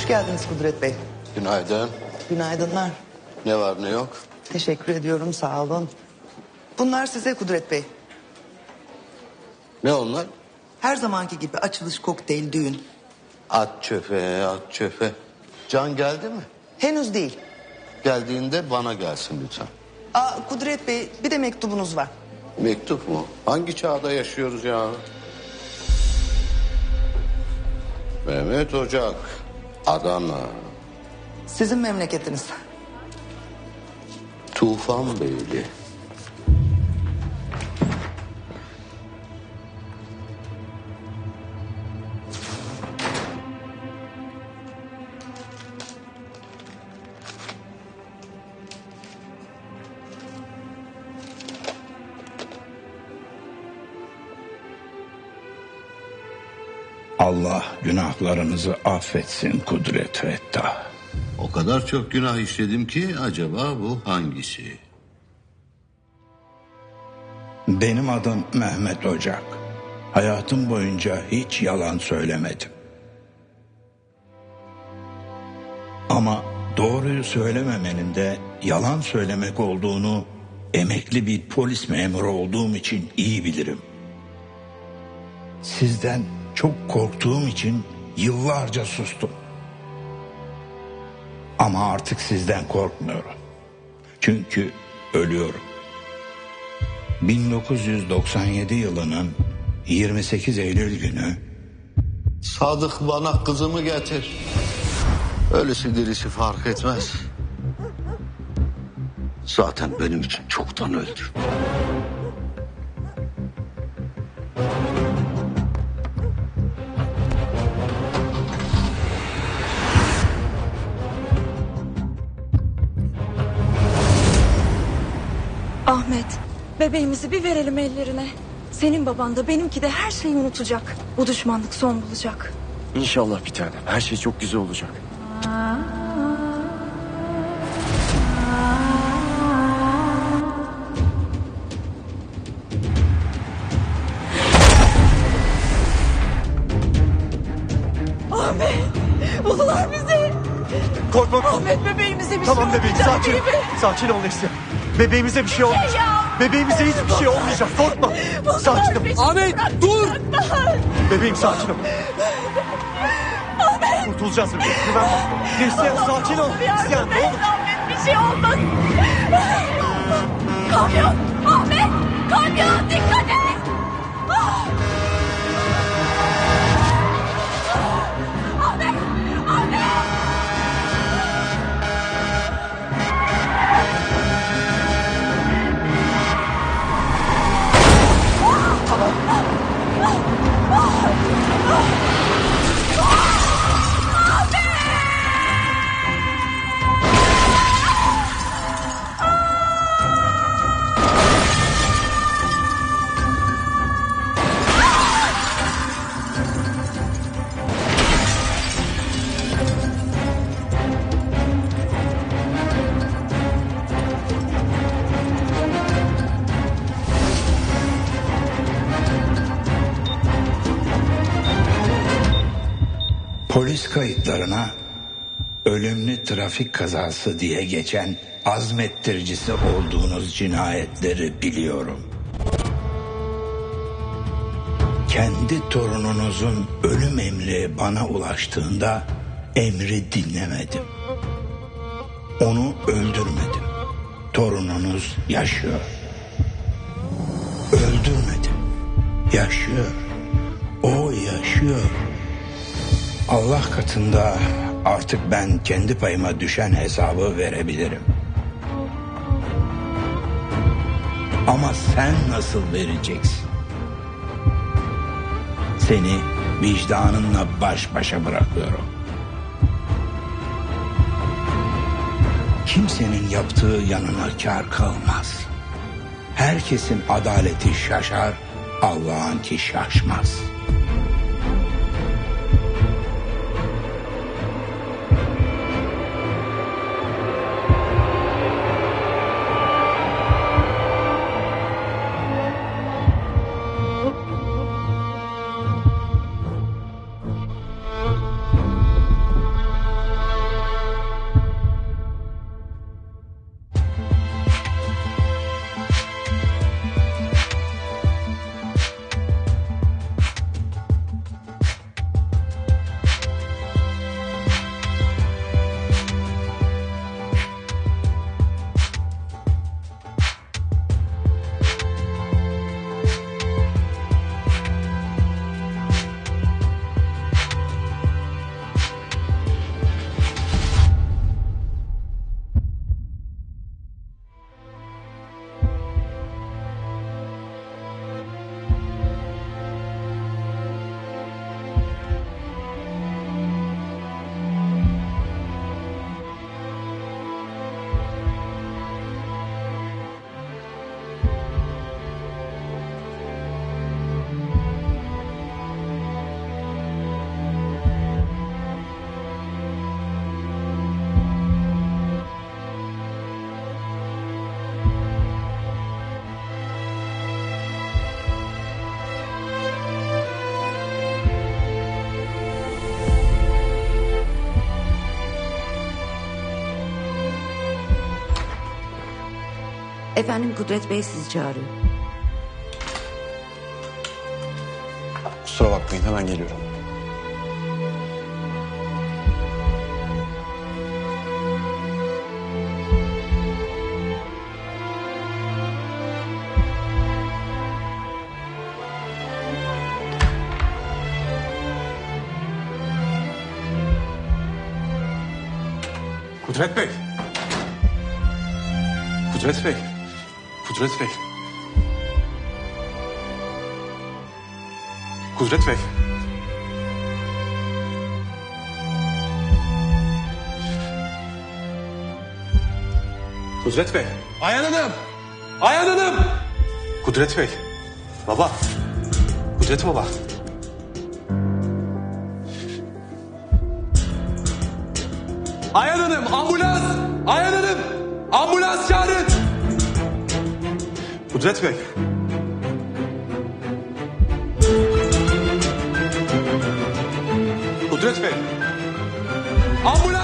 Hoş geldiniz Kudret Bey. Günaydın. Günaydınlar. Ne var ne yok? Teşekkür ediyorum sağ olun. Bunlar size Kudret Bey. Ne onlar? Her zamanki gibi açılış kokteyl düğün. At çöpe, at çöpe. Can geldi mi? Henüz değil. Geldiğinde bana gelsin lütfen. Aa, Kudret Bey bir de mektubunuz var. Mektup mu? Hangi çağda yaşıyoruz ya? Mehmet Ocak, Adana, Sizin memleketiniz. Tufan Beyli. Allah günahlarınızı affetsin Kudret Fettah. O kadar çok günah işledim ki acaba bu hangisi? Benim adım Mehmet Ocak. Hayatım boyunca hiç yalan söylemedim. Ama doğruyu söylememenin de yalan söylemek olduğunu emekli bir polis memuru olduğum için iyi bilirim. Sizden çok korktuğum için yıllarca sustum. Ama artık sizden korkmuyorum. Çünkü ölüyorum. 1997 yılının 28 Eylül günü Sadık bana kızımı getir. Öylesi dirisi fark etmez. Zaten benim için çoktan öldü. Ahmet, bebeğimizi bir verelim ellerine. Senin baban da benimki de her şeyi unutacak. Bu düşmanlık son bulacak. İnşallah bir tanem. Her şey çok güzel olacak. Buldular bizi. Korkma. Ahmet bebeğimize bir Tamam şey bebeğim olmayacak sakin. değil mi? Sakin ol Neslihan. Bebeğimize bir şey olmayacak. ya. Bebeğimize hiçbir şey olmayacak. Korkma. Sakin ol. Ahmet dur. Bebeğim sakin ol. Kurtulacağız bebeğim. Güven bana. Neslihan sakin ol. Neslihan ne olur. Ahmet bir şey olmaz. Kamyon. Ahmet. Kamyon dikkat et. Polis kayıtlarına ölümlü trafik kazası diye geçen azmettiricisi olduğunuz cinayetleri biliyorum. Kendi torununuzun ölüm emri bana ulaştığında emri dinlemedim. Onu öldürmedim. Torununuz yaşıyor. Öldürmedim. Yaşıyor. O yaşıyor. Allah katında artık ben kendi payıma düşen hesabı verebilirim. Ama sen nasıl vereceksin? Seni vicdanınla baş başa bırakıyorum. Kimsenin yaptığı yanına kar kalmaz. Herkesin adaleti şaşar, Allah'ınki şaşmaz. Efendim Kudret Bey sizi çağırıyor. Kusura bakmayın hemen geliyorum. Kudret Bey. Kudret Bey. Kudret Bey. Kudret Bey. Kudret Bey. Ayhan Hanım. Ayhan Hanım. Kudret Bey. Baba. Kudret baba. Ayhan Hanım ambulans. Ayhan Hanım. Ambulans çağırın. Kudret Bey. Kudret Bey. Ambulans.